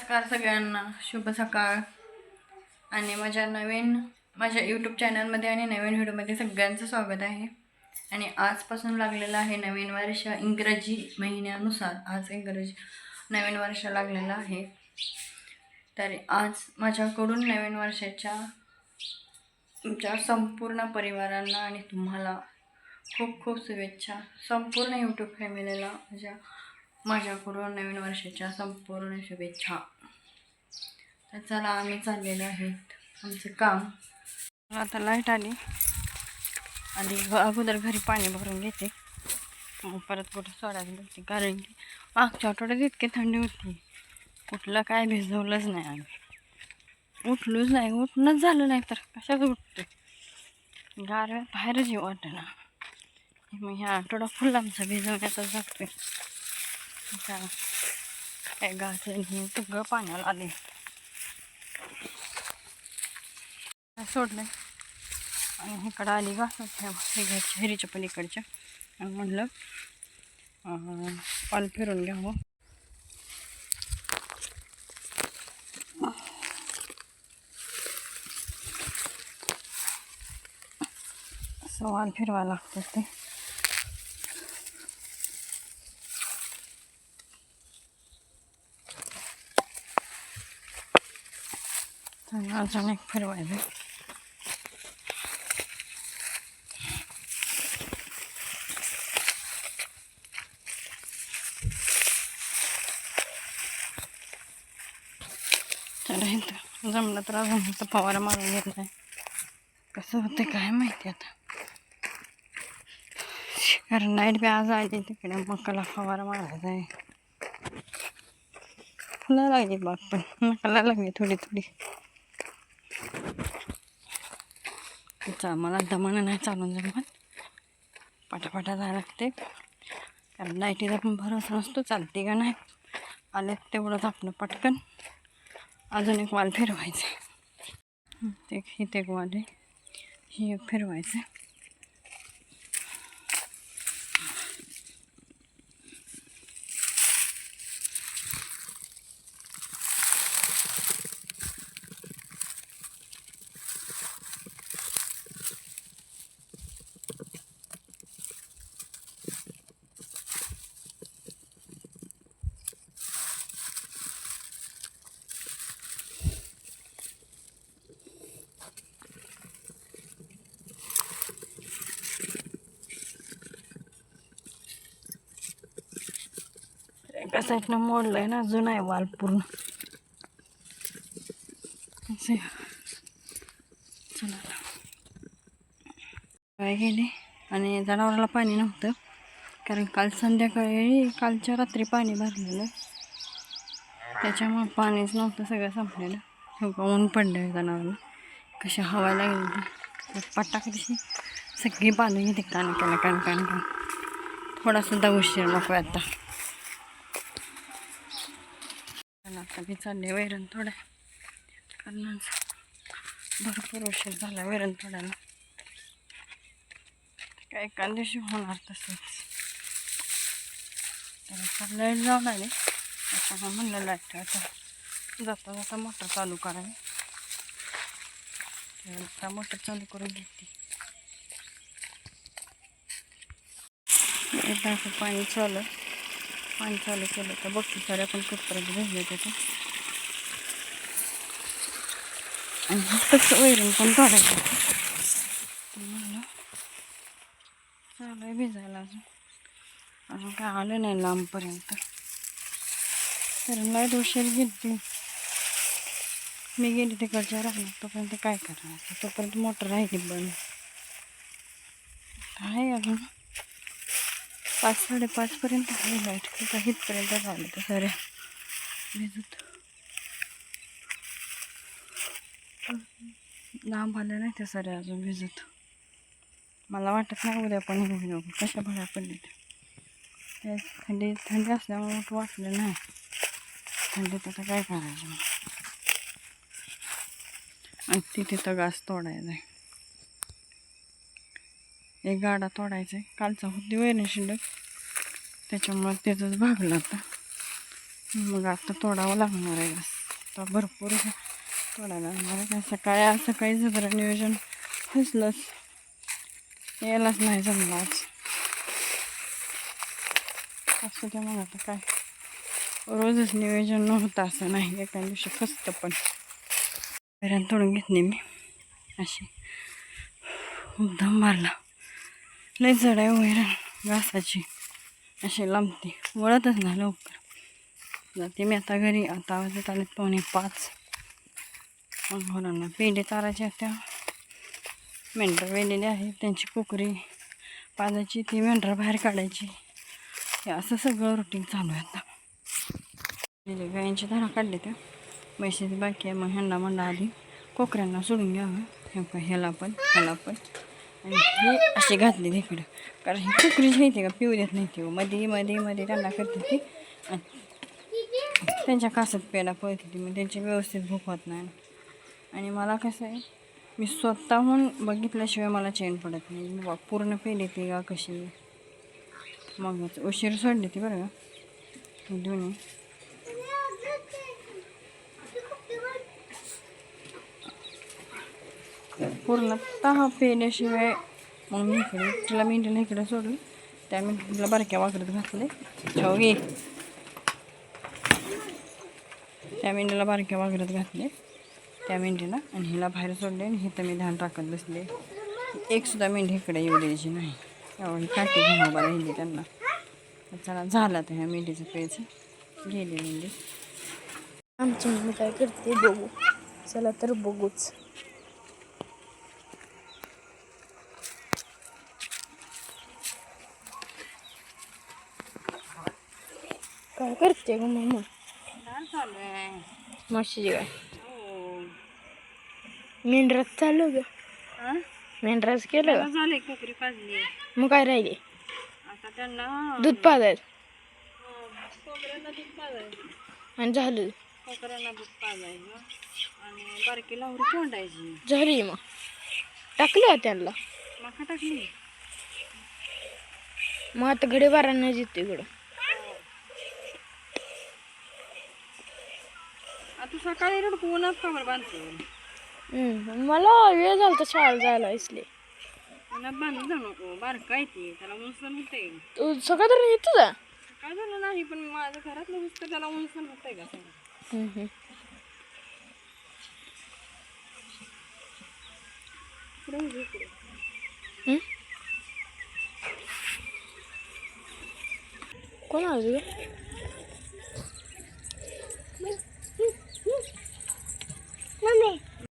नमस्कार सगळ्यांना. शुभ सकाळ. आणि माझ्या नवीन माझ्या यूट्यूब चॅनलमध्ये आणि नवीन व्हिडिओमध्ये सगळ्यांचं स्वागत आहे. आणि आजपासून लागलेलं आहे नवीन वर्ष इंग्रजी महिन्यानुसार. आज इंग्रजी नवीन वर्ष लागलेलं आहे. तर आज माझ्याकडून नवीन वर्षाच्या तुमच्या संपूर्ण परिवारांना आणि तुम्हाला खूप खूप शुभेच्छा. संपूर्ण यूट्यूब फॅमिलीला माझ्या माझ्याकडून नवीन वर्षाच्या संपूर्ण शुभेच्छा. तर चला आम्ही चाललेलो आहेत आमचं काम. आता लाइट आली. आणि अगोदर घरी पाणी भरून घेते. मग परत कुठं सोडायला बघते कारण की मागच्या आठवड्यात इतकी थंडी होती. कुठलं काय भिजवलंच नाही आम्ही. उठलोच नाही. उठणंच झालं नाही तर कशाच उठते गारव्यात बाहेरच येऊ वाटणार मग ह्या आठवडा फुल आमचा भिजवण्याचा जातोय. काय गाच हे सगळं पाण्याला आले. सोडलं आणि इकडं आली घास घरच्या हिरीच्या पलीकडच्या. आणि म्हणलं पाल फिरून घ्यावं हो. सवाल फिरवा लागतं ते. तर अजून एक फिरवायचं तर इथं जमलं तर अजून इथं फवारा मारून घेतलाय कसं होते काय माहिती आता कारण लाइट बी आज आली तिकडे मकाला फवारा मारायचा आहे फुलं लागली बाग पण मकाला लागली थोडी थोडी तिचं मला दमानं नाही चालून जमत. पटापटा जायला लागते. कारण लाईटीचा पण भरोसा नसतो चालते का नाही? आले तेवढंच आपलं पटकन. अजून एक वाल फिरवायचं ते इथे एक वाल आहे. ही एक फिरवायचं एका साईडनं मोडलं आहे ना जुना आहे वाल पूर्ण. चला. गेले आणि जनावराला पाणी नव्हतं. कारण काल संध्याकाळी कालच्या रात्री पाणी भरलेलं. त्याच्यामुळं पाणीच नव्हतं सगळं संपलेलं. हो ऊन पडलं जनावराला. कशी हवा लागली पट्टा कशी सगळी पाणी घेते कान कान कान कान. कान थोडासुद्धा उशीर नको आता पण आता मी चालले वैरण थोड्या. कारण भरपूर उशीर झाला वैरण थोड्याला काय एका दिवशी होणार तसंच. तर लाइट जाऊन आली आता म्हणलं लाइट आता जाता जाता मोटर चालू करावी. त्या आता मोटर चालू करून घेते. पाणी चालू पाणी चालू केलं तर बघते सारे आपण कुठपर्यंत भिजले त्याचं आणि तसं वैरण पण काढायचं. म्हणलं चालू आहे भिजायला अजून. अजून काय आलं नाही लांबपर्यंत. तर लाइट उशीर गेली मी गेली तिकडच्या राहणार तोपर्यंत काय करणार तोपर्यंत मोटर राहिली बंद. आहे अजून. पाच साडेपाचपर्यंत आहे लाइट तिथं इथपर्यंत झालं तर सऱ्या भिजत. लांब आल्या नाही त्या साऱ्या अजून भिजत. मला वाटत नाही उद्या पण घेऊन नको कशा भड्या पडले त्या थंडी थंडी असल्यामुळे मोठं वाटलं नाही. थंडीत आता काय करायचं? आणि तिथे तर गास तोडायचा आहे एक गाडा तोडायचा आहे कालचा होती वैरण शिंडक त्याच्यामुळं त्याचंच भागलं आता. मग आता तोडावं लागणार आहे आता भरपूर घा- तोडायला लागणार आहे. काय सकाळी आज सकाळी जरा नियोजन फसलंच यायलाच नाही जमलं आज. असं त्या मग आता काय. रोजच नियोजन नव्हतं असं नाही. एका दिवशी फसतं पण. वैरण तोडून घेतली मी. अशी. मुद्दाम मारला. लय जड आहे वैरण घासाची अशी लांबते. वळतच नाही लवकर. जाते मी आता घरी. आता वाजत आले पावणे पाच. घरांना पेंडे चारायचे त्या मेंढरं वेलेले आहेत त्यांची कोकरी पाजायची. ती मेंढरं बाहेर काढायची. हे असं सगळं रुटीन चालू आहे आता. गेले धारा काढली त्या म्हशीची बाकी आहे. मग ह्यांना म्हणलं आधी कोकऱ्यांना सोडून घ्यावं. हे ह्याला पण ह्याला पण. आणि हे असे घातले तिकडं कारण ही कोकरीच माहिती का? पिऊ देत नाही ती. मध्ये मध्ये मध्ये त्यांना करते ती. आणि त्यांच्या कासात प्यायला पळते ती. मग त्यांची व्यवस्थित भूक होत नाही. आणि मला कसं आहे मी स्वतःहून बघितल्याशिवाय मला चैन पडत नाही. बाबा पूर्ण पेले येते का कशी? मग उशीर सोडली ती बरं का? दोन्ही पूर्णतः पेल्याशिवाय मग मी इकडे तिला मेंढीला इकडे सोडली हो, त्या मेंढीला बारक्या वाकडत घातले छाव त्या मेंढीला बारक्या वागरत घातले त्या मेंढीला आणि हिला बाहेर सोडले आणि हिथं मी धान टाकत बसले. एकसुद्धा मेंढी इकडे येऊ द्यायची नाही. त्यामुळे काठी घेऊन उभा राहिली त्यांना. चला झाला तर ह्या मेंढीचं पेच गेली मेंढी. आमची मम्मी काय करते बघू. चला तर बघूच. करते ग मम्मी. म्हशीची काय? मेंढराच चालू ग. मेंढराच केलं का? झाले कोकरी पाजली. मग काय राहिले? आता त्यांना दूध पाजायचं. कोकऱ्यांना दूध पाजायचं. आणि झालं. कोकऱ्यांना दूध पाजायचं. आणि बारकी लावरी कोंडायची झाली मग. टाकलं त्यांना? मका टाकली. मग आता घडी बारांना जिथे इकडं तू सकाळी रडकू उन्हात का बरं बांधतो मला वेळ झाला तर शाळेला जायला इसले. उन्हात बांधून जाऊ नको बारका येते त्याला उंचन होते तू सकाळ तर येतो काय झालं नाही पण माझं घरातलं नुसतं त्याला उंचन होतंय का? सगळं. पुढे उभी? कोण आलं तुझं?